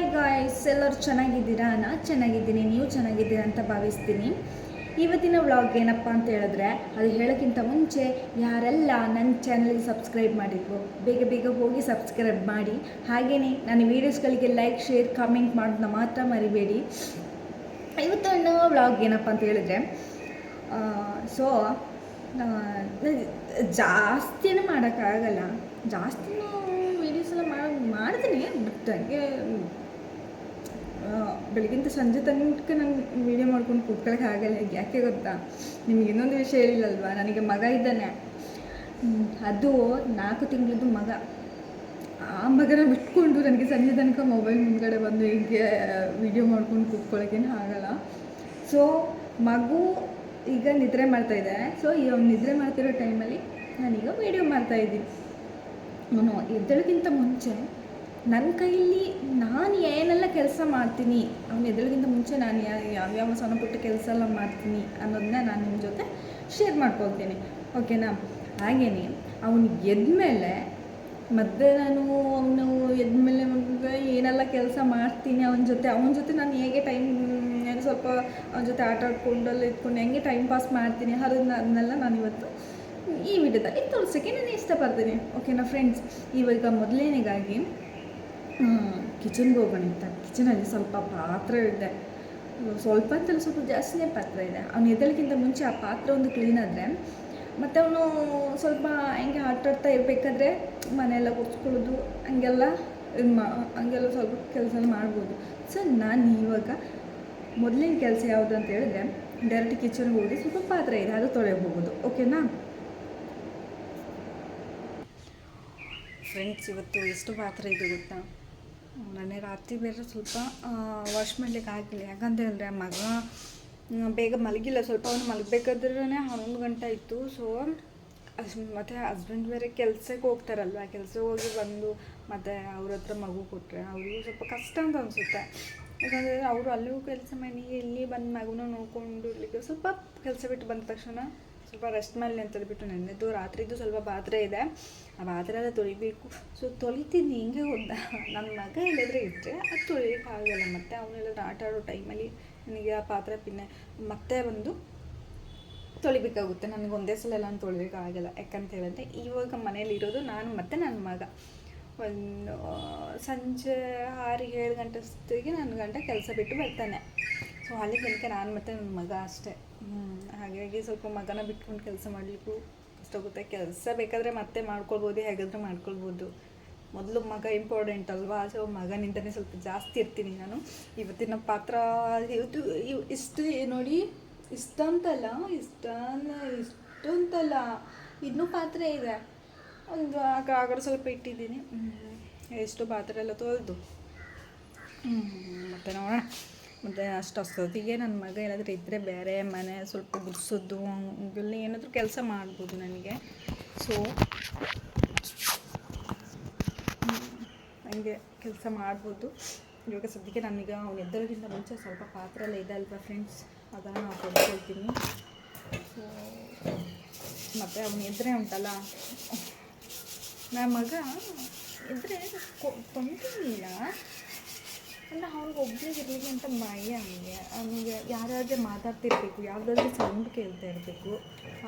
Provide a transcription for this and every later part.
Hi guys ಎಲ್ಲರೂ ಚೆನ್ನಾಗಿದ್ದೀರಾ? ನಾನು ಚೆನ್ನಾಗಿದ್ದೀನಿ, ನೀವು ಚೆನ್ನಾಗಿದ್ದೀರಾ ಅಂತ ಭಾವಿಸ್ತೀನಿ. ಇವತ್ತಿನ ವ್ಲಾಗ್ ಏನಪ್ಪ ಅಂತ ಹೇಳಿದ್ರೆ, ಅದು ಹೇಳೋಕ್ಕಿಂತ ಮುಂಚೆ ಯಾರೆಲ್ಲ ನನ್ನ ಚಾನಲ್ಗೆ ಸಬ್ಸ್ಕ್ರೈಬ್ ಮಾಡಿದ್ರು ಬೇಗ ಬೇಗ ಹೋಗಿ ಸಬ್ಸ್ಕ್ರೈಬ್ ಮಾಡಿ. ಹಾಗೆಯೇ ನನ್ನ ವೀಡಿಯೋಸ್ಗಳಿಗೆ ಲೈಕ್ ಶೇರ್ ಕಾಮೆಂಟ್ ಮಾಡೋದನ್ನ ಮಾತ್ರ ಮರಿಬೇಡಿ. ಇವತ್ತಿನ ವ್ಲಾಗ್ ಏನಪ್ಪ ಅಂತ ಹೇಳಿದ್ರೆ ಸೊ ಜಾಸ್ತಿನೂ ಮಾಡೋಕ್ಕಾಗಲ್ಲ. ಜಾಸ್ತಿನೂ ವೀಡಿಯೋಸ್ ಎಲ್ಲ ಮಾಡಿ, ಮಾಡ್ತೀನಿ ಬಟ್ ಹಂಗೆ ಬೆಳಗಿಂದ ಸಂಜೆ ತನಕ ನಾನು ವೀಡಿಯೋ ಮಾಡ್ಕೊಂಡು ಕೂತ್ಕೊಳ್ಳೋಕೆ ಆಗಲ್ಲ. ಯಾಕೆ ಗೊತ್ತಾ? ನಿಮ್ಗೆ ಇನ್ನೊಂದು ವಿಷಯ ಹೇಳಿಲ್ಲಲ್ವಾ? ನನಗೆ ಮಗ ಇದ್ದಾನೆ. ಅದು ನಾಲ್ಕು ತಿಂಗಳದ್ದು ಮಗ. ಆ ಮಗನ ಬಿಟ್ಕೊಂಡು ನನಗೆ ಸಂಜೆ ತನಕ ಮೊಬೈಲ್ ಮುಂದ್ಗಡೆ ಬಂದು ಹೀಗೆ ವಿಡಿಯೋ ಮಾಡ್ಕೊಂಡು ಕೂತ್ಕೊಳ್ಳೋಕ್ಕೇನು ಆಗಲ್ಲ. ಸೊ ಮಗು ಈಗ ನಿದ್ರೆ ಮಾಡ್ತಾ ಇದೆ. ಸೊ ಈ ನಿದ್ರೆ ಮಾಡ್ತಿರೋ ಟೈಮಲ್ಲಿ ನಾನೀಗ ವೀಡಿಯೋ ಮಾಡ್ತಾಯಿದ್ದೀನಿ ನಾನು ಎದ್ದೇಳೋಕ್ಕಿಂತ ಮುಂಚೆ ನನ್ನ ಕೈಯಲ್ಲಿ ನಾನು ಏನೆಲ್ಲ ಕೆಲಸ ಮಾಡ್ತೀನಿ, ಅವ್ನು ಎದುರಿಗಿಂತ ಮುಂಚೆ ನಾನು ಯಾವ್ಯಾವ ಸಣ್ಣ ಪುಟ್ಟ ಕೆಲಸ ಎಲ್ಲ ಮಾಡ್ತೀನಿ ಅನ್ನೋದನ್ನ ನಾನು ನಿಮ್ಮ ಜೊತೆ ಶೇರ್ ಮಾಡ್ಕೊಳ್ತೀನಿ. ಓಕೆನಾ ಹಾಗೆಯೇ ಅವನು ಎದ್ಮೇಲೆ ಮತ್ತೆ ನಾನು ಅವನು ಎದ್ಮೇಲೆ ಏನೆಲ್ಲ ಕೆಲಸ ಮಾಡ್ತೀನಿ ಅವನ ಜೊತೆ ಅವನ ಜೊತೆ ನಾನು ಹೇಗೆ ಟೈಮ್ ಸ್ವಲ್ಪ ಅವನ ಜೊತೆ ಆಟ ಆಡ್ಕೊಂಡು ಅಲ್ಲಿ ಇಟ್ಕೊಂಡು ಹೆಂಗೆ ಟೈಮ್ ಪಾಸ್ ಮಾಡ್ತೀನಿ ಅದನ್ನ ಅದನ್ನೆಲ್ಲ ನಾನು ಇವತ್ತು ಈ ವಿಡಿಯೋದಲ್ಲಿ ತೋರಿಸೋಕ್ಕೆ ನಾನು ಇಷ್ಟಪಡ್ತೀನಿ. ಓಕೆನಾ ಫ್ರೆಂಡ್ಸ್ ಇವಾಗ ಮೊದಲನೇಗಾಗಿ ಕಿಚನ್ಗೆ ಹೋಗೋಣ ಅಂತ. ಕಿಚನಲ್ಲಿ ಸ್ವಲ್ಪ ಪಾತ್ರೆ ಇದೆ ಸ್ವಲ್ಪ ಅಂತಲ್ಲ ಸ್ವಲ್ಪ ಜಾಸ್ತಿನೇ ಪಾತ್ರೆ ಇದೆ. ಅವ್ನು ಎದಲಿಕ್ಕಿಂತ ಮುಂಚೆ ಆ ಪಾತ್ರೆ ಒಂದು ಕ್ಲೀನ್ ಆದರೆ, ಮತ್ತು ಅವನು ಸ್ವಲ್ಪ ಹೆಂಗೆ ಆಟಾಡ್ತಾ ಇರಬೇಕಾದ್ರೆ ಮನೆಯೆಲ್ಲ ಗುಡಿಸ್ಕೊಳ್ಳೋದು ಹಂಗೆಲ್ಲ ಇದು ಮಾ, ಹಂಗೆಲ್ಲ ಸ್ವಲ್ಪ ಕೆಲಸ ಮಾಡ್ಬೋದು. ಸೊ ನಾನು ಇವಾಗ ಮೊದಲಿನ ಕೆಲಸ ಯಾವುದು ಅಂತ ಹೇಳಿದ್ರೆ ಡೈರೆಕ್ಟ್ ಕಿಚನ್ಗೆ ಹೋಗಿ ಸ್ವಲ್ಪ ಪಾತ್ರೆ ಇದೆ, ಅದು ತೊಳೆ ಹೋಗೋದು ಓಕೆನಾ ಫ್ರೆಂಡ್ಸ್ ಇವತ್ತು ಎಷ್ಟು ಪಾತ್ರೆ ಇದೆ ಗೊತ್ತಾ? ನನಗೆ ರಾತ್ರಿ ಬೇರೆ ಸ್ವಲ್ಪ ವಾಶ್ ಮಾಡ್ಲಿಕ್ಕೆ ಆಗಿಲ್ಲ. ಯಾಕಂತ ಹೇಳಿದ್ರೆ ಮಗ ಬೇಗ ಮಲಗಿಲ್ಲ. ಸ್ವಲ್ಪ ಅವನು ಮಲಗಬೇಕಾದ್ರೆ ಹನ್ನೊಂದು ಗಂಟೆ ಇತ್ತು ಸೊ ಮತ್ತು ಹಸ್ಬೆಂಡ್ ಬೇರೆ ಕೆಲಸಕ್ಕೆ ಹೋಗ್ತಾರಲ್ವ? ಕೆಲಸಕ್ಕೆ ಹೋಗಿ ಬಂದು ಮತ್ತು ಅವ್ರ ಹತ್ರ ಮಗು ಕೊಟ್ಟರೆ ಅವ್ರಿಗೂ ಸ್ವಲ್ಪ ಕಷ್ಟ ಅಂತ ಅನಿಸುತ್ತೆ. ಯಾಕಂದರೆ ಅವರು ಅಲ್ಲಿಗೂ ಕೆಲಸ ಮನೆಗೆ ಇಲ್ಲಿ ಬಂದು ಮಗುನ ನೋಡ್ಕೊಂಡು ಇರ್ಲಿಕ್ಕೆ ಸ್ವಲ್ಪ ಕೆಲಸ ಬಿಟ್ಟು ಬಂದ ತಕ್ಷಣ ಸ್ವಲ್ಪ ರೆಸ್ಟ್ ಮಾಡಲಿ ಅಂತ ಹೇಳ್ಬಿಟ್ಟು ನೆನ್ನೆದ್ದು ರಾತ್ರಿದ್ದು ಸ್ವಲ್ಪ ಪಾತ್ರೆ ಇದೆ. ಆ ಪಾತ್ರೆ ಎಲ್ಲ ತೊಳಿಬೇಕು. ಸೊ ತೊಳಿತೀನಿ, ಹಿಂಗೆ ಒಂದು ನನ್ನ ಮಗ ಎಲ್ಲಾದ್ರೆ ಇದ್ದರೆ ಅದು ತೊಳಿಯೋಕ್ಕಾಗಲ್ಲ ಮತ್ತು ಅವನೆಲ್ಲಾದ್ರೂ ಆಟ ಆಡೋ ಟೈಮಲ್ಲಿ ನನಗೆ ಆ ಪಾತ್ರೆ ಪಿನ್ನೆ ಮತ್ತೆ ಬಂದು ತೊಳಿಬೇಕಾಗುತ್ತೆ. ನನಗೆ ಒಂದೇ ಸಲ ಎಲ್ಲ ತೊಳಿಬೇಕಾಗಲ್ಲ ಯಾಕಂತ ಹೇಳಿದ್ರೆ ಇವಾಗ ಮನೇಲಿರೋದು ನಾನು ಮತ್ತು ನನ್ನ ಮಗ. ಒಂದು ಸಂಜೆ ಆರು ಏಳು ಗಂಟೆ ಅಷ್ಟೊತ್ತಿಗೆ ನನ್ನ ಗಂಟೆ ಕೆಲಸ ಬಿಟ್ಟು ಬರ್ತಾನೆ. ಸೊ ಅಲ್ಲಿ ತನಕ ನಾನು ಮತ್ತು ನನ್ನ ಮಗ ಅಷ್ಟೇ. ಹಾಗಾಗಿ ಸ್ವಲ್ಪ ಮಗನ ಬಿಟ್ಕೊಂಡು ಕೆಲಸ ಮಾಡಲಿಕ್ಕೂ ಕಷ್ಟ ಆಗುತ್ತೆ. ಕೆಲಸ ಬೇಕಾದರೆ ಮತ್ತೆ ಮಾಡ್ಕೊಳ್ಬೋದು, ಹೇಗಾದರೂ ಮಾಡ್ಕೊಳ್ಬೋದು. ಮೊದಲು ಮಗ ಇಂಪಾರ್ಟೆಂಟ್ ಅಲ್ವಾ? ಸೊ ಮಗನಿಂದನೇ ಸ್ವಲ್ಪ ಜಾಸ್ತಿ ಇರ್ತೀನಿ ನಾನು. ಇವತ್ತಿನ ಪಾತ್ರ ಇವತ್ತು ಇವ್, ಇಷ್ಟು ನೋಡಿ, ಇಷ್ಟಂತಲ್ಲ ಇಷ್ಟ ಇಷ್ಟಂತಲ್ಲ. ಇನ್ನೂ ಪಾತ್ರೆ ಇದೆ. ಒಂದು ಆಗ ಸ್ವಲ್ಪ ಇಟ್ಟಿದ್ದೀನಿ. ಎಷ್ಟು ಪಾತ್ರೆ ಎಲ್ಲ ತೊಳೆದು. ಮತ್ತೆ ನೋಡೋಣ. ಮತ್ತು ಅಷ್ಟು ಅಷ್ಟೊತ್ತಿಗೆ ನನ್ನ ಮಗ ಏನಾದರೂ ಇದ್ದರೆ ಬೇರೆ ಮನೆ ಸ್ವಲ್ಪ ಗುಡಿಸೋದು ಹಂಗೆಲ್ಲ ಏನಾದರೂ ಕೆಲಸ ಮಾಡ್ಬೋದು ನನಗೆ. ಸೊ ಹಂಗೆ ಕೆಲಸ ಮಾಡ್ಬೋದು. ಇವಾಗ ಸದ್ಯಕ್ಕೆ ನನಗೆ ಅವ್ನು ಎದ್ದೋಗಿಂತ ಮುಂಚೆ ಸ್ವಲ್ಪ ಪಾತ್ರೆ ಎಲ್ಲ ಇದೆ ಅಲ್ವಾ ಫ್ರೆಂಡ್ಸ್ ಅದನ್ನು ನಾವು ಕೊಡ್ಕೊಳ್ತೀನಿ ಸೊ ಮತ್ತು ಅವನು ಎದ್ರೆ ಉಂಟಲ್ಲ? ನನ್ನ ಮಗ ಇದ್ದರೆ ತೊಂದಿಲ್ಲ ಅಂದರೆ ಅವ್ನಿಗೆ ಒಬ್ಬನೇ ಇರಲಿ ಅಂತ ಭಯ ಅವನಿಗೆ ಅವನಿಗೆ ಯಾರಾದರೆ ಮಾತಾಡ್ತಿರ್ಬೇಕು, ಯಾವುದಾದ್ರೂ ಸೌಂಡ್ ಕೇಳ್ತಾ ಇರಬೇಕು.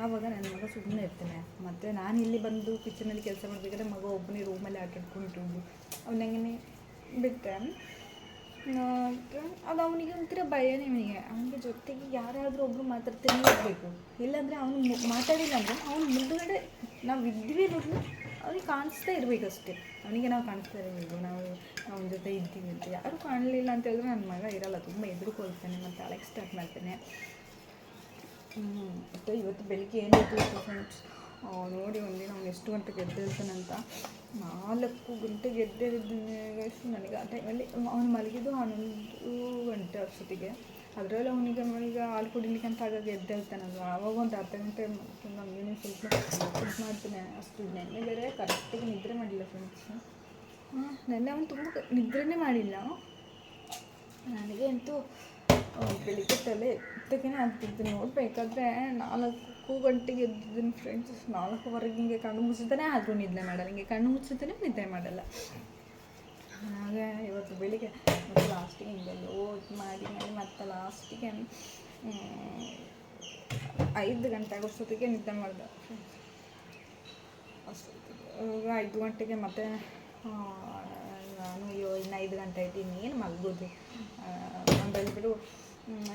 ಆವಾಗ ನನ್ನ ಮಗ ಸುಮ್ಮನೆ ಇರ್ತಾನೆ. ಮತ್ತು ನಾನು ಇಲ್ಲಿ ಬಂದು ಕಿಚನಲ್ಲಿ ಕೆಲಸ ಮಾಡಬೇಕಾದ್ರೆ ಮಗ ಒಬ್ಬನೇ ರೂಮಲ್ಲಿ ಆಟಾಡ್ಕೊಂಡು ಅವನಂಗೆ ಬಿಟ್ಟೆ ಅದು ಅವನಿಗೆ ಒಂಥರ ಭಯನೇ ಅವನಿಗೆ ಅವನಿಗೆ ಜೊತೆಗೆ ಯಾರಾದರೂ ಒಬ್ಬರು ಮಾತಾಡ್ತಾನೆ ಇರಬೇಕು. ಇಲ್ಲಾಂದರೆ ಅವನು ಮಾತಾಡಿಲ್ಲ ಅಂದರೆ ಅವ್ನು ಮುಂದುಗಡೆ ನಾವು ಇದ್ವಿ ಅನ್ನೋದು ಅವ್ನಿಗೆ ಕಾಣಿಸ್ತಾ ಇರಬೇಕು ಅಷ್ಟೇ. ಅವನಿಗೆ ನಾವು ಕಾಣಿಸ್ತಾ ಇರಬೇಕು. ನಾವು ಅವನ ಜೊತೆ ಇದ್ದೀವಿ ಅಂತ. ಯಾರು ಕಾಣಲಿಲ್ಲ ಅಂತ ಹೇಳಿದ್ರೆ ನನ್ನ ಮಗ ಇರಲ್ಲ. ತುಂಬ ಎದುರುಕೊಳ್ತಾನೆ ಮತ್ತು ಅಳಕ್ಕೆ ಸ್ಟಾರ್ಟ್ ಮಾಡ್ತಾನೆ. ಮತ್ತು ಇವತ್ತು ಬೆಳಿಗ್ಗೆ ಏನಾಯ್ತು ಫ್ರೆಂಡ್ಸ್ ನೋಡಿ ಒಂದಿನ ಅವ್ನು ಎಷ್ಟು ಗಂಟೆಗೆ ಎದ್ದೇಳ್ತಾನಂತ ನಾಲ್ಕು ಗಂಟೆಗೆ ಎದ್ದೇಳಿದ್ದೀನಿ. ನನಗೆ ಆ ಟೈಮಲ್ಲಿ ಅವ್ನು ಮಲಗಿದ್ದು ಹನ್ನೊಂದು ಗಂಟೆ ಅಷ್ಟೊತ್ತಿಗೆ. ಅದರಲ್ಲಿ ಅವನಿಗೆ ಈಗ ಹಾಲು ಕುಡಿಲಿಕ್ಕೆ ಅಂತ ಆಗಾಗ ಎದ್ದೇಳ್ತಾನಲ್ವ? ಅವಾಗ ಒಂದು ಅರ್ಧ ಗಂಟೆ ನಮಗೇನೆ ಸ್ವಲ್ಪ ಇದು ಮಾಡ್ತಾನೆ. ಅಷ್ಟು ನೆನ್ನೆ ಬೇರೆ ಕರೆಕ್ಟಾಗಿ ನಿದ್ರೆ ಮಾಡಿಲ್ಲ ಫ್ರೆಂಡ್ಸ್ ಹಾಂ, ನೆನ್ನೆ ಅವನು ತುಂಬ ನಿದ್ರೆನೇ ಮಾಡಿಲ್ಲ. ನನಗೆ ಅಂತೂ ಬೆಳಿಗ್ಗೆ ತಲೆ ಎತ್ತಕ್ಕೇ ಆಗ್ತಿದ್ದು ನೋಡಬೇಕಾದ್ರೆ ನಾಲ್ಕು ಗಂಟೆಗೆ ಎದ್ದಿದ್ದೀನಿ ಫ್ರೆಂಡ್ಸ್ ನಾಲ್ಕುವರೆಗೆ ಹಿಂಗೆ ಕಣ್ಣು ಮುಚ್ಚಿದ್ದಾನೆ ಆದರೂ ನಿದ್ದೆ ಮಾಡಲ್ಲ. ಹಿಂಗೆ ಕಣ್ಣು ಮುಚ್ಚಿದ್ದಾನೆ ನಿದ್ದೆ ಮಾಡಲ್ಲ. ಹಾಗೆ ಇವತ್ತು ಬೆಳಿಗ್ಗೆ ಮತ್ತು ಲಾಸ್ಟಿಗೆ ಹಿಂಗೆಲ್ಲೋ ಇದು ಮಾಡಿ ಮಾಡಿ ಮತ್ತೆ ಲಾಸ್ಟಿಗೆ ಐದು ಗಂಟೆ ಆಗೋಷ್ಟೊತ್ತಿಗೆ ನಿದ್ದೆ ಮಾಡಿದೆ. ಅಷ್ಟೊತ್ತಿಗೆ ಐದು ಗಂಟೆಗೆ ಮತ್ತೆ ನಾನು ಅಯ್ಯೋ, ಇನ್ನು ಐದು ಗಂಟೆ ಐತಿ ಇನ್ನೇನು ಮಲ್ಗೋದು? ಅಂತ ಹೇಳ್ಬಿಟ್ಟು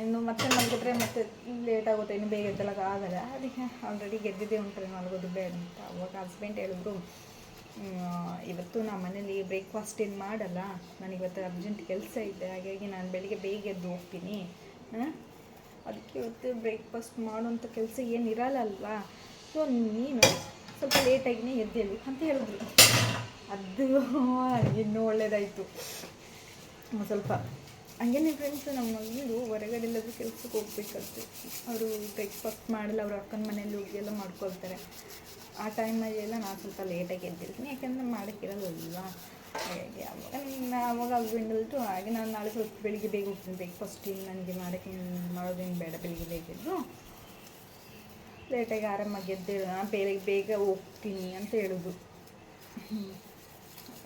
ಇನ್ನು ಮತ್ತೆ ಮಲಗಿದ್ರೆ ಮತ್ತೆ ಲೇಟ್ ಆಗುತ್ತೆ, ಇನ್ನು ಬೇಗ ಎದ್ದಲಾಗ ಆಗಲ್ಲ ಅದಕ್ಕೆ ಆಲ್ರೆಡಿ ಗೆದ್ದಿದ್ದೆ ಉಂಟು ಮಲಗೋದು ಬೇಡ ಅಂತ. ಅವಾಗ ಹಸ್ಬೆಂಡ್ ಹೇಳಿದ್ರು ಇವತ್ತು ನಮ್ಮ ಮನೇಲಿ ಬ್ರೇಕ್ಫಾಸ್ಟ್ ಏನು ಮಾಡಲ್ಲ? ನಾನು ಇವತ್ತು ಅರ್ಜೆಂಟ್ ಕೆಲಸ ಇದೆ. ಹಾಗಾಗಿ ನಾನು ಬೆಳಿಗ್ಗೆ ಬೇಗ ಎದ್ದು ಹೋಗ್ತೀನಿ. ಹಾಂ? ಅದಕ್ಕೆ ಇವತ್ತು ಬ್ರೇಕ್ಫಾಸ್ಟ್ ಮಾಡುವಂಥ ಕೆಲಸ ಏನು ಇರಲ್ಲ ಸೊ ನೀನು ಸ್ವಲ್ಪ ಲೇಟಾಗಿನೇ ಎದ್ದೇಳಿ ಅಂತ ಹೇಳಿದ್ರು ಅದು ಇನ್ನೂ ಒಳ್ಳೇದಾಯಿತು. ಸ್ವಲ್ಪ. ಹಂಗೇನೆ ಫ್ರೆಂಡ್ಸ್ ನಮ್ಮ ಮಗಳು ಹೊರಗಡೆ ಎಲ್ಲಾದರೂ ಕೆಲಸಕ್ಕೆ ಹೋಗ್ಬೇಕಂತೆ. ಅವರು ಬ್ರೇಕ್ಫಾಸ್ಟ್ ಮಾಡಲ್ಲ, ಅವ್ರ ಅಕ್ಕನ ಮನೆಯಲ್ಲಿ ಹೋಗಿ ಎಲ್ಲ ಮಾಡ್ಕೊಳ್ತಾರೆ. ಆ ಟೈಮಲ್ಲಿ ಎಲ್ಲ ನಾನು ಸ್ವಲ್ಪ ಲೇಟಾಗಿ ಎದ್ದಿರ್ತೀನಿ, ಯಾಕಂದರೆ ಮಾಡೋಕ್ಕಿರಲ್ಲಲ್ವಾ ಹಾಗಾಗಿ ಅವಾಗ ನನ್ನ ಅವಾಗ ಹಸ್ಬೆಂಡ್ ಹಾಗೆ ನಾನು ನಾಳೆ ಸ್ವಲ್ಪ ಬೆಳಿಗ್ಗೆ ಬೇಗ ಹೋಗ್ತೀನಿ ಬ್ರೇಕ್ಫಾಸ್ಟ್ ಇನ್ನು ನನಗೆ ಮಾಡೋಕ್ಕೆ ಮಾಡೋದೇನು ಬೇಡ, ಬೆಳಿಗ್ಗೆ ಬೇಗ ಲೇಟಾಗಿ ಆರಾಮಾಗಿ ಎದ್ದೇಳು ನಾನು ಬೇರೆಗೆ ಬೇಗ ಹೋಗ್ತೀನಿ ಅಂತ ಹೇಳೋದು.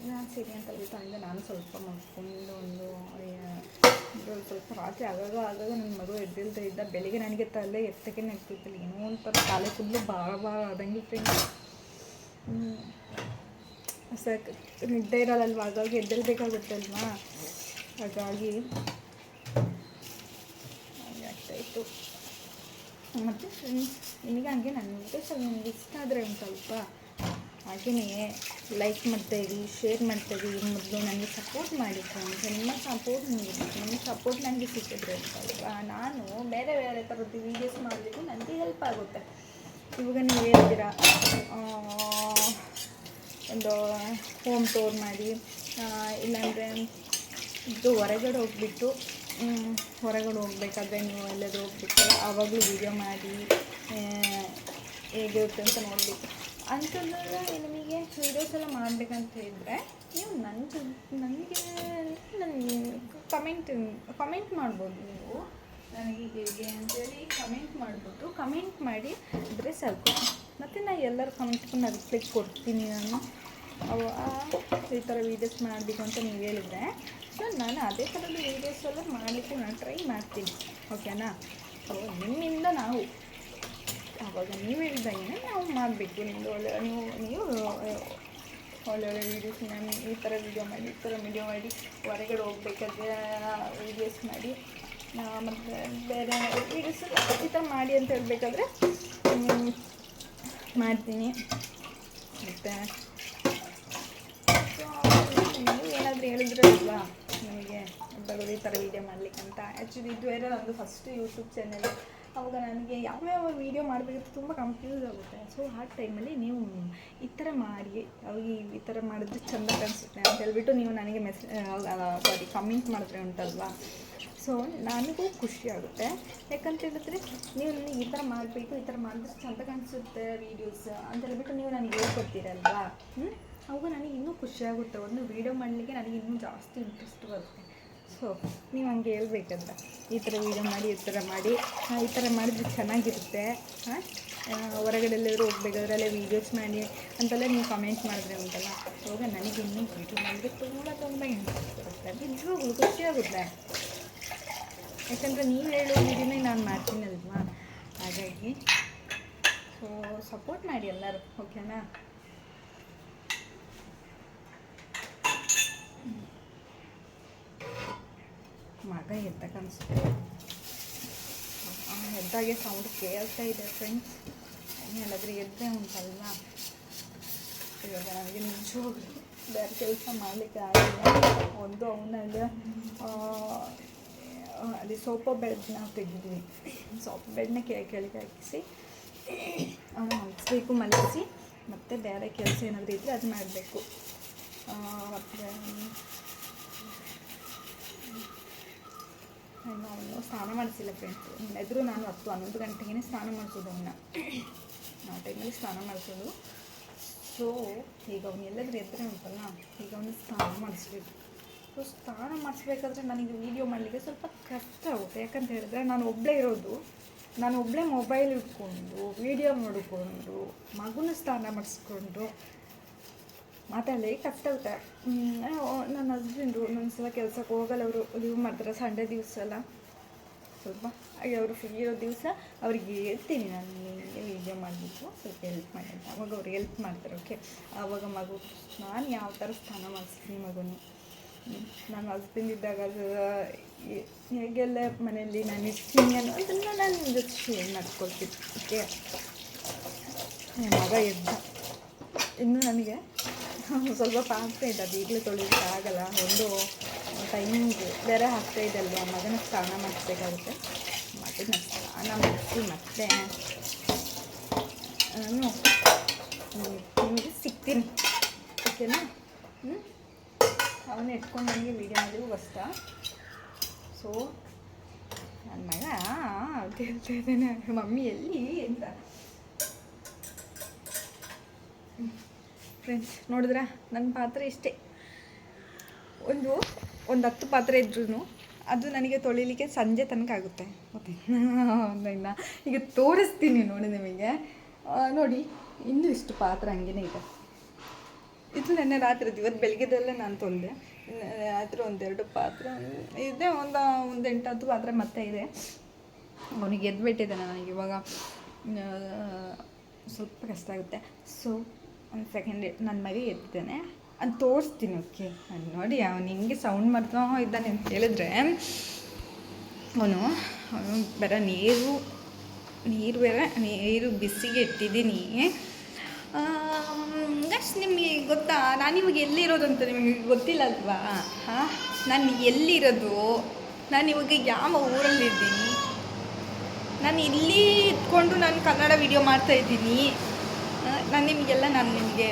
ನಾನು ಸರಿ ಅಂತ ಹೇಳ್ತಾ ನಾನು ಸ್ವಲ್ಪ ಮಾಡ್ಕೊಂಡು ಒಂದು ಒಂದು ಸ್ವಲ್ಪ ರಾತ್ರಿ ಆಗಾಗ ಆಗಾಗ ನನ್ನ ಮಗು ಎದ್ದಿಲ್ದೇ ಇದ್ದ. ಬೆಳಿಗ್ಗೆ ನನಗೆ ತಲೆ ಎತ್ತಕ್ಕೆ ನೆಗ್ತಿರ್ತಿಲ್ಲ ಏನೋ ಒಂಥರ ತಲೆ ಫುಲ್ಲು ಭಾಳ ಭಾಳ ಆದಂಗೆ ಫ್ರೆಂಡ್ಸ್ ಸಕ್ ನಿದ್ದೆ ಇರಲ್ಲಲ್ವ? ಹಾಗಾಗಿ ಎದ್ದೇಳಬೇಕಾಗುತ್ತಲ್ವಾ? ಹಾಗಾಗಿ ಹಾಗೆ ಆಗ್ತಾಯಿತ್ತು ಮತ್ತು ಫ್ರೆಂಡ್ಸ್ ನಿಮಗೆ ಹಂಗೆ ನನ್ನ ಸ್ವಲ್ಪ ನಿಮ್ಗೆ ಇಷ್ಟ ಆದರೆ ಒಂದು ಸ್ವಲ್ಪ ಹಾಗೆಯೇ ಲೈಕ್ ಮಾಡ್ತಾಯಿರಿ ಶೇರ್ ಮಾಡ್ತಾಯಿರಿ ಮೊದಲು ನನಗೆ ಸಪೋರ್ಟ್ ಮಾಡಿ ಫ್ರೆಂಡ್ಸ್ ನಿಮ್ಮ ಸಪೋರ್ಟ್ ನೀಡಿ, ನಿಮ್ಮ ಸಪೋರ್ಟ್ ನನಗೆ ಸಿಕ್ಕಿದ್ರೆ ನಾನು ಬೇರೆ ಬೇರೆ ಥರದ್ದು ವೀಡಿಯೋಸ್ ಮಾಡಲಿಕ್ಕೆ ನನಗೆ ಹೆಲ್ಪ್ ಆಗುತ್ತೆ. ಇವಾಗ ನೀವು ಹೇಳ್ತೀರಾ ಒಂದು ಹೋಮ್ ಟೋರ್ ಮಾಡಿ ಇಲ್ಲಾಂದರೆ ಇದು ಹೊರಗಡೆ ಹೋಗ್ಬಿಟ್ಟು ಹೊರಗಡೆ ಹೋಗ್ಬೇಕಾದ್ರೆ ನೀವು ಎಲ್ಲಾದರೂ ಹೋಗ್ಬಿಟ್ಟು ಆವಾಗಲೂ ವೀಡಿಯೋ ಮಾಡಿ ಹೇಗಿರುತ್ತೆ ಅಂತ ನೋಡಬೇಕು ಅಂಥದ್ದೆಲ್ಲ ನಿಮಗೆ ವೀಡಿಯೋಸ್ ಎಲ್ಲ ಮಾಡಬೇಕಂತ ಇದ್ದರೆ ನೀವು ನನ್ನ ಜೊ ನನಗೆ ನನ್ನ ಕಮೆಂಟ್ ಕಮೆಂಟ್ ಮಾಡ್ಬೋದು ನೀವು. ನನಗೆ ಹೇಗೆ ಅಂತೇಳಿ ಕಮೆಂಟ್ ಮಾಡ್ಬಿಟ್ಟು ಕಮೆಂಟ್ ಮಾಡಿ ಇದ್ರೆ ಸಾಕು. ಮತ್ತು ನಾನು ಎಲ್ಲರ ಕಮೆಂಟ್ಗೂ ನಾನು ರಿಪ್ಲೈ ಕೊಡ್ತೀನಿ ನಾನು. ಅವ ಈ ಥರ ವೀಡಿಯೋಸ್ ಮಾಡಬೇಕು ಅಂತ ನೀವು ಹೇಳಿದ್ರೆ. ಸೊ ನಾನು ಅದೇ ಥರದ ವೀಡಿಯೋಸ್ ಎಲ್ಲ ಮಾಡಲಿಕ್ಕೆ ನಾನು ಟ್ರೈ ಮಾಡ್ತೀನಿ. ಓಕೆನಾ ಸೊ ನಿಮ್ಮಿಂದ ನಾವು ಆವಾಗ ನೀವು ಹೇಳಿದಾಗೇ ನಾವು ಮಾಡಬೇಕು. ನಿಮ್ಮದು ಒಳ್ಳೆ, ನೀವು ನೀವು ಒಳ್ಳೆ ಒಳ್ಳೆ ವೀಡಿಯೋಸ್ ನಾನು ಈ ಥರ ವೀಡಿಯೋ ಮಾಡಿ, ಈ ಥರ ವೀಡಿಯೋ ಮಾಡಿ, ಹೊರಗಡೆ ಹೋಗ್ಬೇಕಾದ್ರೆ ವೀಡಿಯೋಸ್ ಮಾಡಿ ಮತ್ತು ಬೇರೆ ವೀಡಿಯೋಸ್ ಈ ಥರ ಮಾಡಿ ಅಂತ ಹೇಳಬೇಕಾದ್ರೆ ಮಾಡ್ತೀನಿ. ಮತ್ತು ನೀವು ಏನಾದರೂ ಹೇಳಿದ್ರೆ ಅಲ್ವಾ ನಿಮಗೆ, ಬರೋದು ಈ ಥರ ವೀಡಿಯೋ ಮಾಡಲಿಕ್ಕಂತ ಆ್ಯಕ್ಚುಲಿ ಇದು ಬೇರೆ ಒಂದು ಫಸ್ಟ್ ಯೂಟ್ಯೂಬ್ ಚಾನೆಲ್ ಅವಾಗ ನನಗೆ ಯಾವ್ಯಾವ ವೀಡಿಯೋ ಮಾಡಬೇಕಂತ ತುಂಬ ಕನ್ಫ್ಯೂಸ್ ಆಗುತ್ತೆ. ಸೊ ಆ ಟೈಮಲ್ಲಿ ನೀವು ಈ ಥರ ಮಾಡಿ ಅವಾಗ ಈ- ಥರ ಮಾಡಿದ್ರೆ ಚೆಂದ ಕಾಣಿಸುತ್ತೆ ಅಂತ ಹೇಳ್ಬಿಟ್ಟು ನೀವು ನನಗೆ ಮೆಸ್ ಸಾರಿ ಕಮೆಂಟ್ ಮಾಡಿದ್ರೆ ಉಂಟಲ್ವಾ? ಸೊ ನನಗೂ ಖುಷಿ ಆಗುತ್ತೆ. ಯಾಕಂತ ಹೇಳಿದ್ರೆ, ನೀವು ನನಗೆ ಈ ಥರ ಮಾಡಬೇಕು, ಈ ಥರ ಮಾಡಿದ್ರೆ ಚೆಂದ ಕಾಣಿಸುತ್ತೆ ವೀಡಿಯೋಸ್ ಅಂತ ಹೇಳ್ಬಿಟ್ಟು ನೀವು ನನಗೆ ಹೇಳ್ಕೊಡ್ತೀರಲ್ವಾ? ಹ್ಞೂ ಅವಾಗ ನನಗೆ ಇನ್ನೂ ಖುಷಿ ಆಗುತ್ತೆ. ಒಂದು ವೀಡಿಯೋ ಮಾಡಲಿಕ್ಕೆ ನನಗೆ ಇನ್ನೂ ಜಾಸ್ತಿ ಇಂಟ್ರೆಸ್ಟ್ ಬರುತ್ತೆ. ಸೊ ನೀವು ಹಂಗೆ ಹೇಳ್ಬೇಕಂತ. ಈ ಥರ ವೀಡಿಯೋ ಮಾಡಿ, ಈ ಥರ ಮಾಡಿ. ಈ ಥರ ಮಾಡಿದ್ರೆ ಚೆನ್ನಾಗಿರುತ್ತೆ. ಹಾಂ ಹೊರಗಡೆ ಎಲ್ಲರೂ ಹೋಗ್ಬೇಕಾದ್ರೆ ಅಲ್ಲೇ ವೀಡಿಯೋಸ್ ಮಾಡಿ ಅಂತೆಲ್ಲ ನೀವು ಕಮೆಂಟ್ ಮಾಡಿದ್ರೆ ಉಂಟಲ್ಲ. ಅವಾಗ ನನಗೆ ಇನ್ನೂ ವೀಡಿಯೋ ಮಾಡಿದ್ರೆ ತುಂಬ ತುಂಬ ಇಂಟ್ರೆಸ್ಟ್ ಬರುತ್ತೆ. ನಿಜವಾಗ್ಲೂ ಖುಷಿಯಾಗುತ್ತೆ ಯಾಕಂದರೆ ನೀವು ಹೇಳೋ ವೀಡಿಯೋನೇ ನಾನು ಮಾಡ್ತೀನಲ್ವಾ? ಹಾಗಾಗಿ ಸೊ ಸಪೋರ್ಟ್ ಮಾಡಿ ಎಲ್ಲರೂ. ಓಕೆನಾ ಮಗ ಎದ್ದ ಅನಿಸುತ್ತೆ ಎದ್ದಾಗೆ ಸೌಂಡ್ ಕೇಳ್ತಾ ಇದೆ ಫ್ರೆಂಡ್ಸ್ ಏನಾದ್ರೆ ಎದ್ದೇ ಉಂಟಲ್ವಾ? ಇವಾಗ ನನಗೆ ನಿಜವಾಗ್ಲೂ ಬೇರೆ ಕೆಲಸ ಮಾಡಲಿಕ್ಕೆ ಆಗಿಲ್ಲ ಒಂದು ಅವನಲ್ಲಿ ಅದೇ ಸೋಪ ಬೆಡ್ನ ತೆಗೆದ್ವಿ. ಸೋಪ ಬೆಡ್ನ ಕೆಳಗೆ ಹಾಕಿಸಿ, ಅವನು ಮಲಗಿಸ್ಬೇಕು ಮಲಗಿಸಿ ಮತ್ತು ಬೇರೆ ಕೆಲಸ ಏನಾದರೂ ಇದ್ದರೆ ಅದು ಮಾಡಬೇಕು. ಮತ್ತು ಇನ್ನು ಅವನು ಸ್ನಾನ ಮಾಡಿಸಿಲ್ಲ ಫ್ರೆಂಡ್ಸ್ ಎದುರು ನಾನು ಹತ್ತು, ಹನ್ನೊಂದು ಗಂಟೆಗೇ ಸ್ನಾನ ಮಾಡಿಸೋದು ಅವನ್ನ ಆ ಟೈಮಲ್ಲಿ ಸ್ನಾನ ಮಾಡಿಸೋದು. ಸೊ ಈಗ ಅವನು ಎಲ್ಲಾದರೂ ಎದ್ರೆ ಉಂಟಲ್ಲ, ಈಗ ಅವನು ಸ್ನಾನ ಮಾಡಿಸ್ಬೇಕು. ಸೊ ಸ್ನಾನ ಮಾಡಿಸ್ಬೇಕಾದ್ರೆ ನನಗೆ ವೀಡಿಯೋ ಮಾಡಲಿಕ್ಕೆ ಸ್ವಲ್ಪ ಕಷ್ಟ ಆಗುತ್ತೆ. ಯಾಕಂತ ಹೇಳಿದ್ರೆ ನಾನು ಒಬ್ಬಳೇ ಇರೋದು. ನಾನು ಒಬ್ಬಳೇ ಮೊಬೈಲ್ ಇಟ್ಕೊಂಡು ವೀಡಿಯೋ ಮಾಡಿಕೊಂಡು ಮಗುನ ಸ್ನಾನ ಮಾಡಿಸ್ಕೊಂಡು ಮಾತಾಡಲಿ ಕಷ್ಟ ಆಗುತ್ತೆ ನನ್ನ ಹಸ್ಬೆಂಡು ನನ್ನ ಸಲ ಕೆಲ್ಸಕ್ಕೆ ಹೋಗಲ್ಲ ಅವರು. ಲೀವ್ ಮಾಡ್ತಾರೆ ಸಂಡೇ ದಿವಸ ಅಲ್ಲ. ಸ್ವಲ್ಪ ಹಾಗೆ ಅವರು ಫ್ರೀ ಇರೋ ದಿವಸ ಅವ್ರಿಗೆ ಹೇಳ್ತೀನಿ ನಾನು ನಿಮಗೆ ವೀಡಿಯೋ ಮಾಡಿಬಿಟ್ಟು, ಸ್ವಲ್ಪ ಹೆಲ್ಪ್ ಮಾಡಿ ಅಂತ. ಅವಾಗ ಅವ್ರು ಹೆಲ್ಪ್ ಮಾಡ್ತಾರೆ ಓಕೆ ಆವಾಗ ಮಗು, ನಾನು ಯಾವ ಥರ ಸ್ನಾನ ಮಾಡಿಸ್ತೀನಿ ಮಗುನು ನಾನು? ಹಸ್ಬೆಂಡ್ ಇದ್ದಾಗ ಹೇಗೆಲ್ಲ ಮನೆಯಲ್ಲಿ ನಾನು ಇರ್ತೀನಿ ಅನ್ನೋದನ್ನು ನಾನು ನಿಮ್ಮ ಜೊತೆ ಶೇರ್ ಮಾಡ್ಕೊಳ್ತೀನಿ ಓಕೆ ಮಗ ಎದ್ದ. ಇನ್ನು ನನಗೆ ಸ್ವಲ್ಪ ಆಗ್ತಾ ಇದೆ. ಅದು ಈಗಲೇ ತೊಳಿಲಿಕ್ಕೆ ಆಗಲ್ಲ. ಒಂದು ಟೈಮಿಂಗ್ ಬೇರೆ ಇದೆ ಅಲ್ವಾ? ಮಗನ ಸ್ನಾನ ಮಾಡಿಸ್ಬೇಕಾಗುತ್ತೆ. ಮಗನ ಸ್ನಾನ ಮಾಡಿಸಿ ಮತ್ತೆ ನಾನು ನಿಮಗೆ ಸಿಗ್ತೀನಿ. ಓಕೆನಾ? ಹ್ಞೂ ಅವನ್ನ ಇಟ್ಕೊಂಡು ನನಗೆ ವೀಡಿಯೋ ಮಾಡಿದ್ರು ಕಷ್ಟ ಸೊ ನನ್ನ ಮಗ ಅಂತ ಹೇಳ್ತಾ ಇದ್ದೇನೆ. ಮಮ್ಮಿ ಎಲ್ಲಿ ಅಂತ? ಫ್ರೆಂಡ್ಸ್ ನೋಡಿದ್ರ? ನನ್ನ ಪಾತ್ರೆ ಇಷ್ಟೇ. ಒಂದು ಒಂದು ಹತ್ತು ಪಾತ್ರೆ ಇದ್ರೂ ಅದು ನನಗೆ ತೊಳಿಲಿಕ್ಕೆ ಸಂಜೆ ತನಕ ಆಗುತ್ತೆ. ಮತ್ತೆ ಇನ್ನು ಈಗ ತೋರಿಸ್ತೀನಿ ನೋಡಿ ನಿಮಗೆ. ನೋಡಿ, ಇನ್ನೂ ಇಷ್ಟು ಪಾತ್ರೆ ಹಂಗೇನೆ ಇದೆ. ಇದು ನೆನ್ನೆ ರಾತ್ರಿ ಇವತ್ತು ಬೆಳಗ್ಗೆದಲ್ಲೇ ನಾನು ತೊಂದೆ ರಾತ್ರಿ ಒಂದೆರಡು ಪಾತ್ರೆ ಇದೆ, ಒಂದು ಒಂದು ಎಂಟು ಹತ್ತು ಪಾತ್ರೆ ಮತ್ತೆ ಇದೆ. ಅವನಿಗೆ ಎದ್ಬಿಟ್ಟಿದ್ದಾನೆ ನನಗೆ ಇವಾಗ. ಸ್ವಲ್ಪ ಕಷ್ಟ ಆಗುತ್ತೆ. ಸೊ ಒಂದು ಸೆಕೆಂಡ್ ನನ್ನ ಮಗ ಎತ್ತಿದ್ದಾನೆ ಅದು ತೋರಿಸ್ತೀನಿ ಓಕೆ ಅದು ನೋಡಿ, ಅವನು ಹಿಂಗೆ ಸೌಂಡ್ ಮಾಡ್ತಾ ಇದ್ದಾನೆ ಅಂತ ಹೇಳಿದ್ರೆ, ಅವನು ಅವನು ಬರ ನೀರು ನೀರು ಬೇರೆ, ನೀರು ಬಿಸಿಗೆ ಇಟ್ಟಿದ್ದೀನಿ. ನೆಕ್ಸ್ಟ್ ನಿಮಗೆ ಗೊತ್ತಾ, ನಾನು ಇವಾಗ ಎಲ್ಲಿರೋದು ಅಂತ ನಿಮಗೆ ಗೊತ್ತಿಲ್ಲ ಅಲ್ವಾ? ಹಾಂ, ನಾನು ಎಲ್ಲಿರೋದು? ನಾನು ಇವಾಗ ಯಾವ ಊರಲ್ಲಿದ್ದೀನಿ? ನಾನು ಇಲ್ಲಿ ಇಟ್ಕೊಂಡು ನಾನು ಕನ್ನಡ ವಿಡಿಯೋ ಮಾಡ್ತಾ ಇದ್ದೀನಿ. ನಾನು ನಿಮಗೆಲ್ಲ ನಾನು ನಿಮಗೆ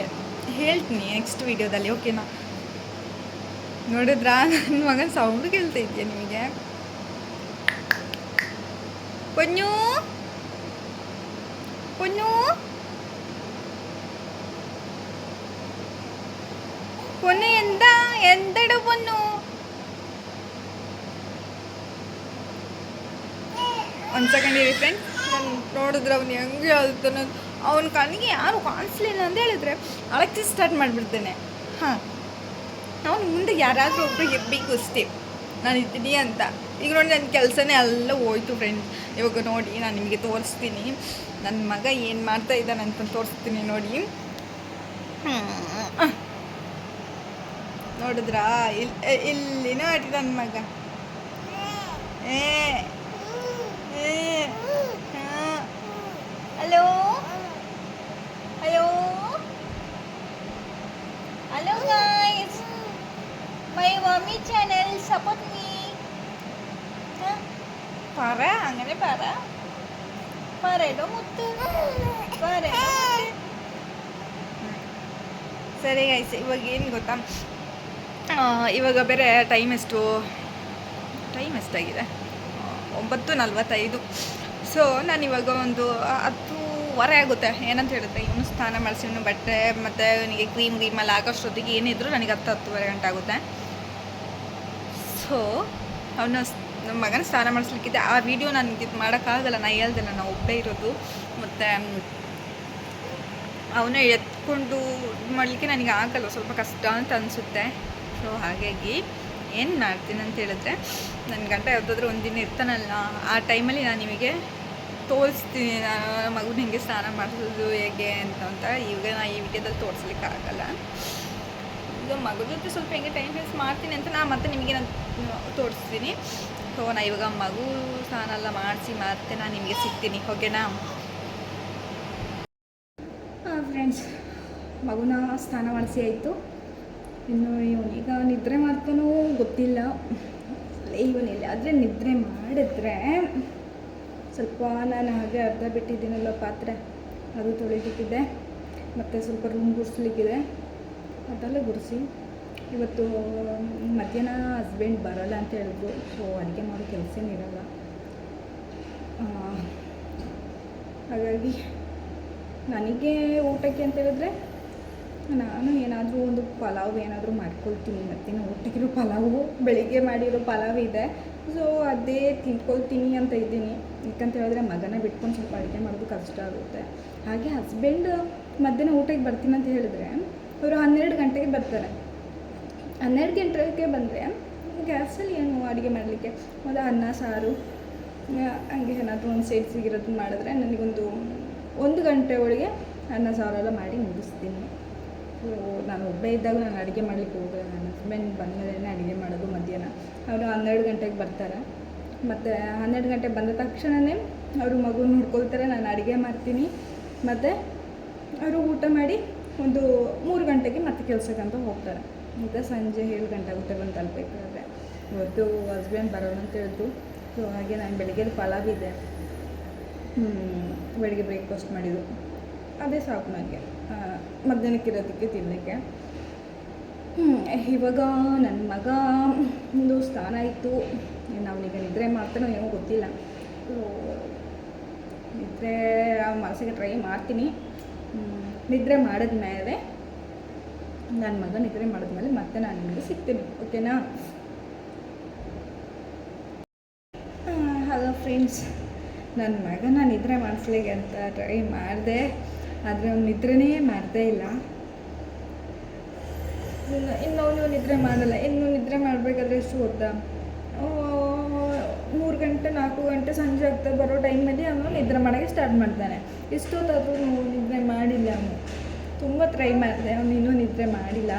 ಹೇಳ್ತೀನಿ ನೆಕ್ಸ್ಟ್ ವಿಡಿಯೋದಲ್ಲಿ ಓಕೆನಾ ನೋಡಿದ್ರಾ ನನ್ನ ಮಗನ ಸೌಂಡ್ ಕೇಳ್ತಾ ಇದೆಯಾ ನಿಮಗೆ പൊന്നു പൊന്നു പൊന്നു എന്താ എന്തട പൊന്നു ಒಂದು ಸೆಕೆಂಡ್ ಇರಿ ಫ್ರೆಂಡ್ ನಾನು ನೋಡಿದ್ರೆ ಅವ್ನು ಹೆಂಗೆ ಹೇಳ್ತಾನೆ ಅವನ ಕಣ್ಣಿಗೆ ಯಾರು ಕಾಣಿಸ್ಲಿಲ್ಲ ಅಂತ ಹೇಳಿದ್ರೆ ಅಳಕ್ಕೆ ಸ್ಟಾರ್ಟ್ ಮಾಡಿಬಿಡ್ತೇನೆ. ಹಾಂ. ಅವನು ಮುಂದೆ ಯಾರಾದರೂ ಒಬ್ಬರು ಇರಬೇಕು ಅಷ್ಟೇ. ನಾನು ಇದ್ದೀನಿ ಅಂತ. ಈಗ ನೋಡಿ ನನ್ನ ಕೆಲಸನೇ ಎಲ್ಲ ಹೋಯ್ತು ಫ್ರೆಂಡ್ಸ್ ಇವಾಗ ನೋಡಿ ನಾನು ನಿಮಗೆ ತೋರಿಸ್ತೀನಿ. ನನ್ನ ಮಗ ಏನು ಮಾಡ್ತಾ ಇದ್ದಾನೆ ಅಂತ ತೋರಿಸ್ತೀನಿ ನೋಡಿ. ನೋಡಿದ್ರಾ? ಇಲ್ಲಿ ಇಲ್ಲಿ ನೋಡಿ ನನ್ನ ಮಗ. ಏ. Hello? Hello hello guys my mummy channel support me പറ അങ്ങനെ പറ പറയടോ മുത്ത് പറയടോ മുത്ത്. ಸರಿ ಗೈಸ್ ಇವಾಗ ಏನು ಗೊತ್ತಾ ಆ, ಇವಾಗ ಬೇರೆ ಟೈಮ್ ಎಷ್ಟು ಟೈಮ್ ಎಷ್ಟಾಗಿದೆ ಆ, ಒಂಬತ್ತು ನಲ್ವತ್ತೈದು ಸೊ ನಾನು ಇವಾಗ ಒಂದು ಹತ್ತೂವರೆ ಆಗುತ್ತೆ. ಏನಂತ ಹೇಳುತ್ತೆ? ಇವನು ಸ್ನಾನ ಮಾಡಿಸಿ, ಇವನು ಬಟ್ಟೆ ಮತ್ತು ಇವನಿಗೆ ಕ್ರೀಮ್ ಗ್ರೀಮ್ ಎಲ್ಲ ಹಾಕೋಷ್ಟೊತ್ತಿಗೆ ಏನಿದ್ರು ನನಗೆ ಹತ್ತು ಹತ್ತುವರೆ ಗಂಟೆ ಆಗುತ್ತೆ. ಸೊ ಅವನು ನಮ್ಮ ಮಗನ ಸ್ನಾನ ಮಾಡಿಸ್ಲಿಕ್ಕಿದ್ದೆ ಆ ವಿಡಿಯೋ ನನಗೆ ಇದು ಮಾಡೋಕ್ಕಾಗಲ್ಲ. ನಾ ಹೇಳ್ದಲ್ಲ ನಾನು ಒಬ್ಬೇ ಇರೋದು. ಮತ್ತು, ಅವನು ಎತ್ಕೊಂಡು ಮಾಡಲಿಕ್ಕೆ ನನಗೆ ಆಗಲ್ಲ. ಸ್ವಲ್ಪ ಕಷ್ಟ ಅಂತ ಅನಿಸುತ್ತೆ. ಸೊ ಹಾಗಾಗಿ ಏನು ಮಾಡ್ತೀನಿ ಅಂತ ಹೇಳಿದ್ರೆ ನನ್ನ ಗಂಟ ಯಾವುದಾದ್ರೂ ಒಂದಿನ ಇರ್ತಾನಲ್ಲ, ಆ ಟೈಮಲ್ಲಿ ನಾನು ನಿಮಗೆ ತೋರಿಸ್ತೀನಿ, ನಾನು ಮಗು ಹೆಂಗೆ ಸ್ನಾನ ಮಾಡಿಸೋದು ಹೇಗೆ ಅಂತ ಅಂತ. ಈಗ ನಾ ಈ ವಿಡಿಯೋದಲ್ಲಿ ತೋರಿಸ್ಲಿಕ್ಕೆ ಆಗಲ್ಲ. ಈಗ ಮಗು ಜೊತೆ ಸ್ವಲ್ಪ ಹೆಂಗೆ ಟೈಮ್ ವೇಸ್ಟ್ ಮಾಡ್ತೀನಿ ಅಂತ ನಾನು ಮತ್ತೆ ನಿಮಗೆ ನಾನು ತೋರಿಸ್ತೀನಿ. ಸೊ, ನಾ ಇವಾಗ ಮಗು ಸ್ನಾನ ಎಲ್ಲ ಮಾಡಿಸಿ ಮತ್ತೆ ನಾನು ನಿಮಗೆ ಸಿಗ್ತೀನಿ, ಓಕೆನಾ? ಫ್ರೆಂಡ್ಸ್ ಮಗುನ ಸ್ನಾನ ಮಾಡಿಸಿ ಆಯಿತು. ಇನ್ನು ಈಗ ನಿದ್ರೆ ಮಾಡ್ತಾನೋ ಗೊತ್ತಿಲ್ಲ. ಇವನಿಲ್ಲ ಆದರೆ ನಿದ್ರೆ ಮಾಡಿದ್ರೆ ಸ್ವಲ್ಪ ನಾನು ಹಾಗೆ ಅರ್ಧ ಬಿಟ್ಟಿದ್ದೀನಲ್ಲ ಪಾತ್ರೆ ಅದು ತೊಳಿದಿಕ್ಕಿದೆ ಮತ್ತು ಸ್ವಲ್ಪ ರೂಮ್ ಗುಡಿಸ್ಲಿಕ್ಕಿದೆ. ಅದೆಲ್ಲ ಗುಡಿಸಿ. ಇವತ್ತು ಮಧ್ಯಾಹ್ನ ಹಸ್ಬೆಂಡ್ ಬರೋಲ್ಲ ಅಂತ ಹೇಳಿದ್ರು. ಸೊ ಅಡುಗೆ ಮಾಡೋ ಕೆಲಸನೇ ಇರಲ್ಲ. ಆ, ಹಾಗಾಗಿ ನನಗೆ ಊಟಕ್ಕೆ ಅಂತ ಹೇಳಿದ್ರೆ ನಾನು ಏನಾದರೂ ಒಂದು ಪಲಾವ್ ಏನಾದರೂ ಮಾಡ್ಕೊಳ್ತೀನಿ, ಮತ್ತೆ ಊಟಕ್ಕಿರೋ ಪಲಾವು, ಬೆಳಿಗ್ಗೆ ಮಾಡಿರೋ ಪಲಾವ್ ಇದೆ. ಸೊ ಅದೇ ತಿನ್ಕೊಳ್ತೀನಿ ಅಂತ ಇದ್ದೀನಿ. ಯಾಕಂತ ಹೇಳಿದ್ರೆ ಮಗನ ಬಿಟ್ಕೊಂಡು ಸ್ವಲ್ಪ ಅಡುಗೆ ಮಾಡೋದು ಕಷ್ಟ ಆಗುತ್ತೆ. ಹಾಗೆ ಹಸ್ಬೆಂಡ್ ಮಧ್ಯಾಹ್ನ ಊಟಕ್ಕೆ ಬರ್ತೀನಿ ಅಂತ ಹೇಳಿದ್ರೆ, ಅವರು ಹನ್ನೆರಡು ಗಂಟೆಗೆ ಬರ್ತಾರೆ. ಹನ್ನೆರಡು ಗಂಟೆಗೆ ಬಂದರೆ, ಗ್ಯಾಸಲ್ಲಿ ಏನು ಅಡುಗೆ ಮಾಡಲಿಕ್ಕೆ? ಮತ್ತು ಅನ್ನ, ಸಾರು ಹಂಗೆ ಏನಾದರೂ ಒಂದು ಸೇರಿಸಿಗಿರೋದನ್ನ ಸಿಗಿರೋದು ಮಾಡಿದ್ರೆ ನನಗೊಂದು ಒಂದು ಗಂಟೆ ಒಳಗೆ ಅನ್ನ, ಸಾರೆಲ್ಲ ಮಾಡಿ ಮುಗಿಸ್ತೀನಿ. ನಾನು ಒಬ್ಬಳೇ ಇದ್ದಾಗ ನಾನು ಅಡುಗೆ ಮಾಡಲಿಕ್ಕೆ ಹೋಗಲ್ಲ ನನ್ನ ಹಸ್ಬೆಂಡ್ ಬಂದಮೇಲೆ ಅಡುಗೆ ಮಾಡೋದು ಮಧ್ಯಾಹ್ನ. ಅವರು ಹನ್ನೆರಡು ಗಂಟೆಗೆ ಬರ್ತಾರೆ. ಮತ್ತು ಹನ್ನೆರಡು ಗಂಟೆಗೆ ಬಂದ ತಕ್ಷಣವೇ ಅವರು ಮಗು ನೋಡ್ಕೊಳ್ತಾರೆ, ನಾನು ಅಡುಗೆ ಮಾಡ್ತೀನಿ. ಮತ್ತು ಅವರು ಊಟ ಮಾಡಿ ಒಂದು ಮೂರು ಗಂಟೆಗೆ ಮತ್ತೆ ಕೆಲಸಕ್ಕಂತ ಹೋಗ್ತಾರೆ. ಮತ್ತು ಸಂಜೆ ಏಳು ಗಂಟೆ ಆಗುತ್ತೆ ಬಂದು ತಲುಪಬೇಕಾದ್ರೆ ಇವತ್ತು ಹಸ್ಬೆಂಡ್ ಬರೋಣ ಅಂತ ಹೇಳಿದ್ರು ಸೊ ಹಾಗೆ ನಾನು ಬೆಳಗ್ಗೆ ಪಲಾವ್ ಇದೆ. ಬೆಳಿಗ್ಗೆ ಬ್ರೇಕ್ಫಾಸ್ಟ್ ಮಾಡಿದ್ದು. ಅದೇ ಸಾಕು ನನಗೆ ಮಧ್ಯಾಹ್ನಕ್ಕೆ ಇರೋದಕ್ಕೆ ತಿನ್ನಲಿಕ್ಕೆ ಇವಾಗ ನನ್ನ ಮಗ ಒಂದು ಸ್ಥಾನ ಇತ್ತು. ನಾವೀಗ ನಿದ್ರೆ ಮಾಡ್ತಾನೋ ಏನೋ ಗೊತ್ತಿಲ್ಲ. ನಿದ್ರೆ ಮನಸ್ಸಿಗೆ ಟ್ರೈ ಮಾಡ್ತೀನಿ. ನಿದ್ರೆ ನಿದ್ರೆ ಮಾಡಿದ್ಮೇಲೆ ನನ್ನ ಮಗ ನಿದ್ರೆ ಮಾಡಿದ್ಮೇಲೆ ಮತ್ತೆ ನಾನು ನಿಮಗೆ ಸಿಗ್ತೀನಿ, ಓಕೆನಾ? ಹಲೋ ಫ್ರೆಂಡ್ಸ್ ನನ್ನ ಮಗನ ನಿದ್ರೆ ಮಾಡಿಸ್ಲಿಕ್ಕೆ ಅಂತ ಟ್ರೈ ಮಾಡಿದೆ. ಆದರೆ ಅವ್ನು ನಿದ್ರೆನೇ ಮಾಡ್ತಾ ಇಲ್ಲ. ಇನ್ನು ಅವನು ನಿದ್ರೆ ಮಾಡಲ್ಲ. ಇನ್ನು ನಿದ್ರೆ ಮಾಡಬೇಕಾದ್ರೆ ಎಷ್ಟು ಗೊತ್ತಾ? ಮೂರು ಗಂಟೆ, ನಾಲ್ಕು ಗಂಟೆ ಸಂಜೆ ಆಗ್ತಾ ಬರೋ ಟೈಮಲ್ಲಿ ಅವನು ನಿದ್ರೆ ಮಾಡೋಕ್ಕೆ ಸ್ಟಾರ್ಟ್ ಮಾಡ್ತಾನೆ. ಇಷ್ಟೊತ್ತಾದರೂ ನಿದ್ರೆ ಮಾಡಿಲ್ಲ ಅವನು. ತುಂಬ ಟ್ರೈ ಮಾಡಿದೆ. ಅವನು ಇನ್ನೂ ನಿದ್ರೆ ಮಾಡಿಲ್ಲ.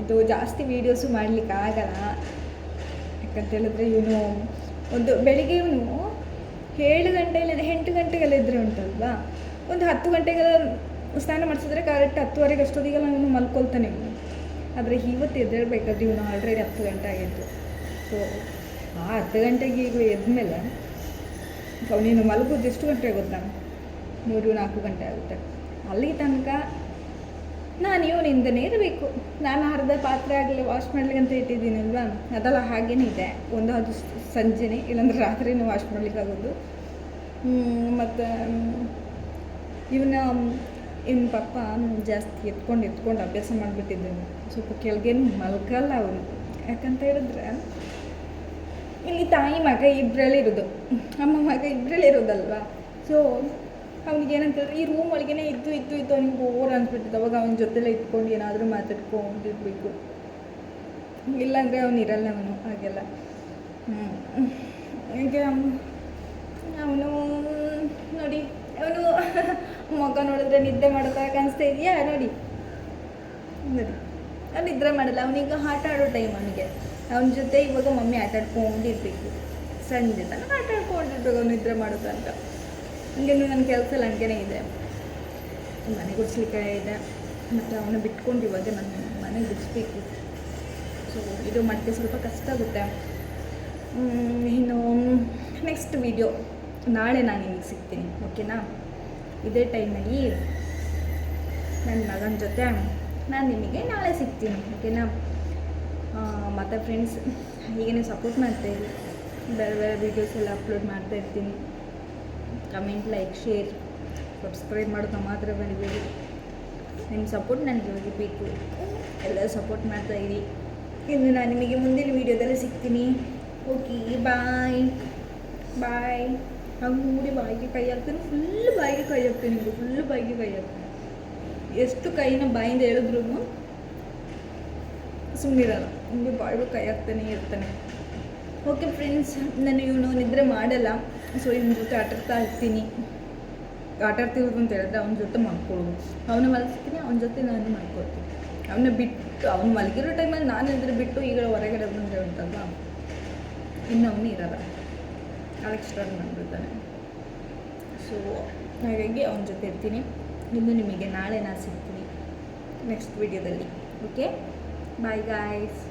ಇದು ಜಾಸ್ತಿ ವೀಡಿಯೋಸು ಮಾಡಲಿಕ್ಕೆ ಆಗಲ್ಲ. ಯಾಕಂತ ಹೇಳಿದ್ರೆ ಇವನು ಒಂದು, ಬೆಳಿಗ್ಗೆ ಇವನು ಏಳು ಗಂಟೆಯಲ್ಲಿ ಎಂಟು ಗಂಟೆಗೆಲ್ಲ ಇದ್ದರೆ ಉಂಟಲ್ವಾ? ಒಂದು ಹತ್ತು ಗಂಟೆಗೆಲ್ಲ ಸ್ನಾನ ಮಾಡಿಸಿದ್ರೆ ಕರೆಕ್ಟ್ ಹತ್ತುವರೆಗೆ ಅಷ್ಟೊತ್ತಿಗೆಲ್ಲ ನಾನು ಮಲ್ಕೊಳ್ತಾನೆ. ಆದರೆ ಇವತ್ತು ಎದ್ದೇಳಬೇಕಾದ್ರೆ ಇವನು ಆಲ್ರೆಡಿ ಹತ್ತು ಗಂಟೆ ಆಗಿತ್ತು ಸೊ ಆ ಹತ್ತು ಗಂಟೆಗೆ ಈಗ ಎದ್ಮೇಲೆ ಅವನೇನು ಮಲಗೋದು ಎಷ್ಟು ಗಂಟೆ ಗೊತ್ತಾ ಮೂರು ನಾಲ್ಕು ಗಂಟೆ ಆಗುತ್ತೆ. ಅಲ್ಲಿ ತನಕ ನಾನು ಇವನಿಂದನೇ ಇರಬೇಕು ನಾನು ಅರ್ಧ ಪಾತ್ರೆ ಆಗಲಿ ವಾಶ್ ಮಾಡ್ಲಿಕ್ಕೆ ಅಂತ ಇಟ್ಟಿದ್ದೀನಲ್ವಾ? ಅದೆಲ್ಲ ಹಾಗೇನೇ ಇದೆ. ಒಂದು ಅದು ಸಂಜೆನೇ, ಇಲ್ಲಾಂದ್ರೆ ರಾತ್ರಿನೂ ವಾಶ್ ಮಾಡ್ಲಿಕ್ಕಾಗೋದು ಮತ್ತು ಇವನ ಇವನ ಪಪ್ಪ ಜಾಸ್ತಿ ಎತ್ಕೊಂಡು ಎತ್ಕೊಂಡು ಅಭ್ಯಾಸ ಮಾಡಿಬಿಟ್ಟಿದ್ದೇನೆ. ಸ್ವಲ್ಪ ಕೆಳಗೇನು ಮಲ್ಕಲ್ಲ ಅವನು. ಯಾಕಂತ ಹೇಳಿದ್ರೆ, ಇಲ್ಲಿ ತಾಯಿ ಮಗ ಇಬ್ಬರಲ್ಲಿ ಇರೋದು. ಅಮ್ಮ ಮಗ ಇಬ್ಬರಲ್ಲಿ ಇರೋದಲ್ವಾ? ಸೊ ಅವ್ನಿಗೆ ಏನಂತಂದ್ರೆ, ಈ ರೂಮ್ ಒಳಗೇನೆ ಇದ್ದು ಇದ್ದು ಇದ್ದು ಅವ್ನಿಗೆ ಬೋರ್ ಅನ್ಸ್ಬಿಟ್ಟಿದ್ದು ಅವಾಗ ಅವ್ನ ಜೊತೆಲೆ ಇಟ್ಕೊಂಡು ಏನಾದರೂ ಮಾತಾಡ್ಕೊಂಡಿರ್ಬೇಕು ಇಲ್ಲಾಂದರೆ ಅವನು ಇರಲ್ಲ ಅವನು, ಹಾಗೆಲ್ಲ. ಹೀಗೆ ಅವನು, ನೋಡಿ, ಅವನು ಮಗ ನೋಡಿದ್ರೆ ನಿದ್ದೆ ಮಾಡೋದಾಗ ಕಾಣಿಸ್ತಾ ಇದೆಯಾ? ನೋಡಿ. ನೋಡಿ. ಅವ್ನು ನಿದ್ರೆ ಮಾಡಲ್ಲ. ಅವನೀಗ ಆಟ ಆಡೋ ಟೈಮ್ ಅವನಿಗೆ. ಅವನ ಜೊತೆ ಇವಾಗ ಮಮ್ಮಿ ಆಟಾಡ್ಕೊಂಡಿರ್ಬೇಕು. ಸಂಜೆ ತನಕ ಆಟ ಆಡ್ಕೊಂಡಿರ್ಬೇಕು ಅವ್ನು ನಿದ್ರೆ ಮಾಡೋದು ಅಂತ. ಹಂಗೇನು ನನ್ನ ಕೆಲಸ ಎಲ್ಲ ಹಂಗೇನೆ ಇದೆ. ಮನೆ ಗುಡಿಸ್ಲಿಕ್ಕೆ ಇದೆ. ಮತ್ತು ಅವನ್ನ ಬಿಟ್ಕೊಂಡು ಇವಾಗ ನನ್ನ ಮನೆ ಗುಡಿಸ್ಬೇಕು. ಸೊ ಇದು ಮತ್ತೆ ಸ್ವಲ್ಪ ಕಷ್ಟ ಆಗುತ್ತೆ. ಇನ್ನು ನೆಕ್ಸ್ಟ್ ವಿಡಿಯೋ ನಾಳೆ ನಾನು ನಿಮಗೆ ಸಿಗ್ತೀನಿ ಓಕೆನಾ ಇದೇ ಟೈಮಲ್ಲಿ ನನ್ನ ಮಗನ ಜೊತೆ ನಾನು ನಿಮಗೆ ನಾಳೆ ಸಿಗ್ತೀನಿ ಓಕೆನಾ ಮತ್ತು ಫ್ರೆಂಡ್ಸ್ ಹೀಗೇ ಸಪೋರ್ಟ್ ಮಾಡ್ತಾಯಿರಿ ಬೇರೆ ಬೇರೆ ವೀಡಿಯೋಸ್ ಎಲ್ಲ ಅಪ್ಲೋಡ್ ಮಾಡ್ತಾ ಇರ್ತೀನಿ. ಕಮೆಂಟ್, ಲೈಕ್, ಶೇರ್, ಸಬ್ಸ್ಕ್ರೈಬ್ ಮಾಡೋದು ಮಾತ್ರ ಬರಿಬೇಡಿ ನಿಮ್ಮ ಸಪೋರ್ಟ್ ನನಗೆ ಹೋಗಿ ಬೇಕು. ಎಲ್ಲರೂ ಸಪೋರ್ಟ್ ಮಾಡ್ತಾ ಇರಿ. ಇನ್ನು ನಾನು ನಿಮಗೆ ಮುಂದಿನ ವೀಡಿಯೋದಲ್ಲಿ ಸಿಗ್ತೀನಿ. ಓಕೆ ಬಾಯ್ ಬಾಯ್ ಹಂಗೆ ಬಾಯಿಗೆ ಕೈ ಹಾಕ್ತೀನಿ. ಫುಲ್ ಬಾಯಿಗೆ ಕೈ ಹಾಕ್ತೀನಿ ನಿಮಗೆ ಫುಲ್ ಬಾಯಿಗೆ ಕೈ ಹಾಕ್ತೀನಿ. ಎಷ್ಟು ಕೈನ ಬಾಯಿಂದ ಹೇಳಿದ್ರು ಸುಮ್ಮನಿರಲ್ಲ ನಿಮಗೆ ಬಾಯಿಗೆ ಕೈ ಹಾಕ್ತಾನೆ ಇರ್ತಾನೆ. ಓಕೆ ಫ್ರೆಂಡ್ಸ್ ನಾನು ಇವನು ನಿದ್ರೆ ಮಾಡಲ್ಲ. ಸೊ ಇವನ ಜೊತೆ ಆಟಾಡ್ತಾ ಇರ್ತೀನಿ. ಆಟಾಡ್ತಿರೋದು ಅಂತ ಹೇಳಿದ್ರೆ ಅವನ ಜೊತೆ ಮಾಡ್ಕೊಳ್ಳೋದು. ಅವನ ಮಲಗಿಸ್ತೀನಿ ಅವನ ಜೊತೆ ನಾನು ಮಾಡ್ಕೊಳ್ತೀನಿ. ಅವನ್ನ ಬಿಟ್ಟು, ಅವ್ನು ಮಲಗಿರೋ ಟೈಮಲ್ಲಿ ನಾನು ಇದ್ರೆ ಬಿಟ್ಟು ಈಗ ಹೊರಗಡೆ ಬಂದರೆ ಉಂಟಲ್ವ ಇನ್ನು ಅವನು ಇರಲ್ಲ. ಅದಕ್ಕೆ ಸ್ಟಾರ್ಟ್ ಮಾಡಿಬಿಡ್ತಾನೆ. ಸೊ ಹಾಗಾಗಿ ಅವನ ಜೊತೆ ಇರ್ತೀನಿ. ಇನ್ನು ನಿಮಗೆ ನಾಳೆ ನಾನು ಸಿಗ್ತೀನಿ ನೆಕ್ಸ್ಟ್ ವಿಡಿಯೋದಲ್ಲಿ ಓಕೆ ಬಾಯ್ ಗಾಯ್ಸ್